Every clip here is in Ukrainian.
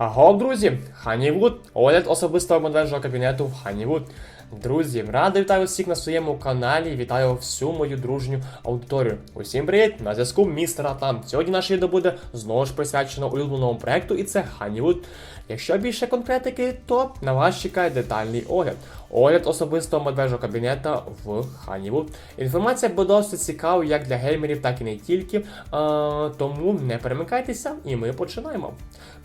Аго, друзі! Ханівуд, огляд особистого медвежого кабінету Ханівуд. Друзі, радий вітаю всіх на своєму каналі. Вітаю всю мою дружню аудиторію. Усім привіт! На зв'язку містер Атлант. Сьогодні наше відео буде знову ж присвячено улюбленому проекту, і це Ханівуд. Якщо більше конкретики, то на вас чекає детальний огляд. Огляд особистого медвежого кабінета в Ханівуд. Інформація буде досить цікава як для геймерів, так і не тільки. А, тому не перемикайтеся, і ми починаємо.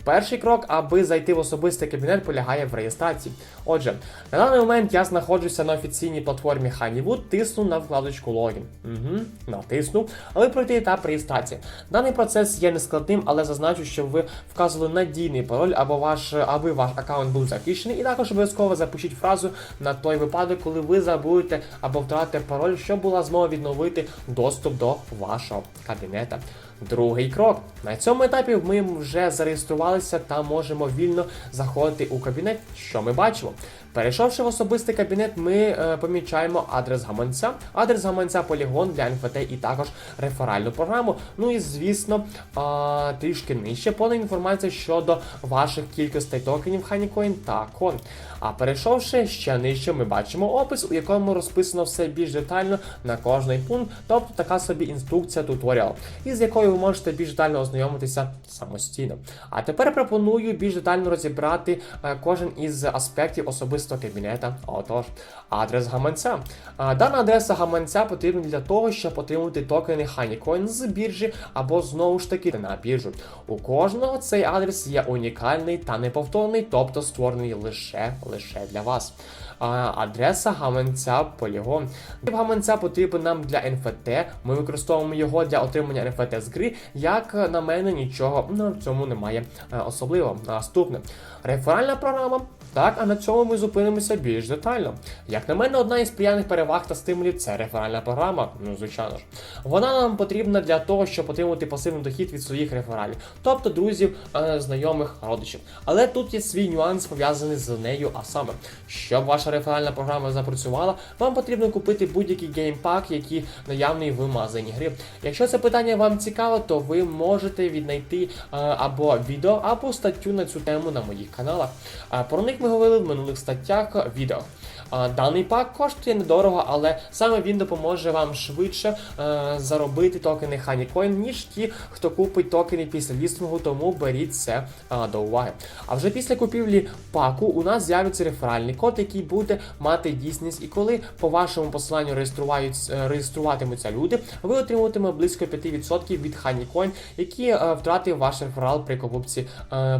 Перший крок, аби зайти в особистий кабінет, полягає в реєстрації. Отже, на даний момент я знаходжуся на офіційній платформі Honeywood, тисну на вкладочку логін. Угу, натиснув, аби пройти етап реєстрації. Даний процес є нескладним, але зазначу, що ви вказували надійний пароль, або ваш, аби ваш аккаунт був захищений, і також обов'язково запишіть фразу на той випадок, коли ви забудете або втратите пароль, щоб була змога відновити доступ до вашого кабінета. Другий крок. На цьому етапі ми вже зареєструвалися та можемо вільно заходити у кабінет. Що ми бачимо? Перейшовши в особистий кабінет, ми е, помічаємо адрес гаманця, адрес гаманця полігон для НФТ і також реферальну програму. Ну і звісно, е, трішки нижче повна інформація щодо ваших кількостей токенів Honeycoin та кон. А перейшовши ще нижче, ми бачимо опис, у якому розписано все більш детально на кожний пункт, тобто така собі інструкція туторіал, із якою ви можете більш детально ознайомитися самостійно. А тепер пропоную більш детально розібрати е, кожен із аспектів особистого кабінета. Отож, адрес гаманця. Дана адреса гаманця потрібна для того, щоб отримати токени Honeycoin з біржі або знову ж таки на біржу. У кожного цей адрес є унікальний та неповторний, тобто створений лише лише для вас. Адреса гаманця полігон. Тип гаманця потрібен нам для NFT. Ми використовуємо його для отримання NFT з гри. Як на мене, нічого ну, в цьому немає е, особливого. Наступне реферальна програма. Так, а на цьому ми зупинимося більш детально. Як на мене, одна із приємних переваг та стимулів це реферальна програма. Ну, звичайно ж. Вона нам потрібна для того, щоб отримати пасивний дохід від своїх рефералів, тобто друзів, е, знайомих, родичів. Але тут є свій нюанс пов'язаний з нею, а саме, щоб ваша реферальна програма запрацювала, вам потрібно купити будь-який геймпак, який наявний в магазині гри. Якщо це питання вам цікаво, то ви можете віднайти е, або відео, або статтю на цю тему на моїх каналах. Е, Про них ми говорили в минулих статтях відео. Даний пак коштує недорого, але саме він допоможе вам швидше е, заробити токени Honeycoin, ніж ті, хто купить токени після лістингу, тому беріть це е, до уваги. А вже після купівлі паку у нас з'явиться реферальний код, який буде мати дійсність, і коли по вашому посиланню е, реєструватимуться люди, ви отримуватиме близько 5% від Honeycoin, які втратив ваш реферал при покупці,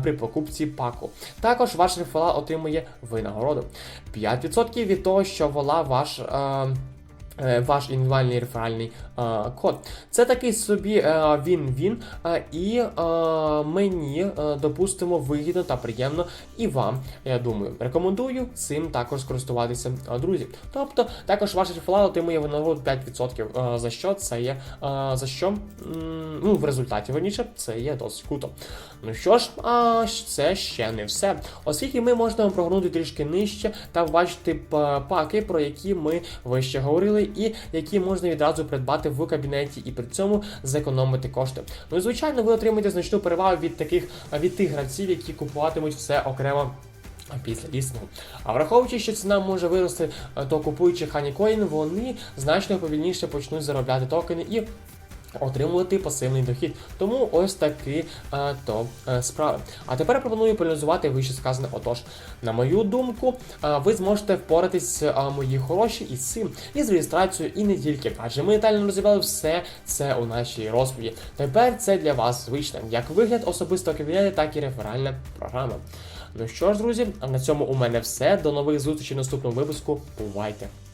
при покупці паку. Також ваш реферал отримує винагороду. 5% від того, що вола ваш. Е, Ваш індивідуальний реферальний е, код. Це такий собі е, він-він, е, і е, мені, е, допустимо, вигідно та приємно, і вам, я думаю, рекомендую цим також скористуватися, е, друзі. Тобто, також ваш реферал отримує винагороду 5%. Е, за що це є? Е, за що? Ну, в результаті верніше, це є досить круто. Ну що ж, а це ще не все. Оскільки ми можемо прогнути трішки нижче та бачити паки, про які ми вище говорили, і які можна відразу придбати в кабінеті і при цьому зекономити кошти. Ну і звичайно, ви отримаєте значну перевагу від таких від тих гравців, які купуватимуть все окремо. Після лісного. А враховуючи, що ціна може вирости, е, то купуючи Honeycoin, вони значно повільніше почнуть заробляти токени і отримувати пасивний дохід. Тому ось такі е, то е, справи. А тепер пропоную проаналізувати вище сказане. Отож, на мою думку, е, ви зможете впоратись, е, мої хороші, із цим, і з реєстрацією, і не тільки. Адже ми детально розібрали все це у нашій розповіді. Тепер це для вас звичне, як вигляд особистого кабінету, так і реферальна програма. Ну що ж, друзі, на цьому у мене все. До нових зустрічей в наступному випуску. Бувайте!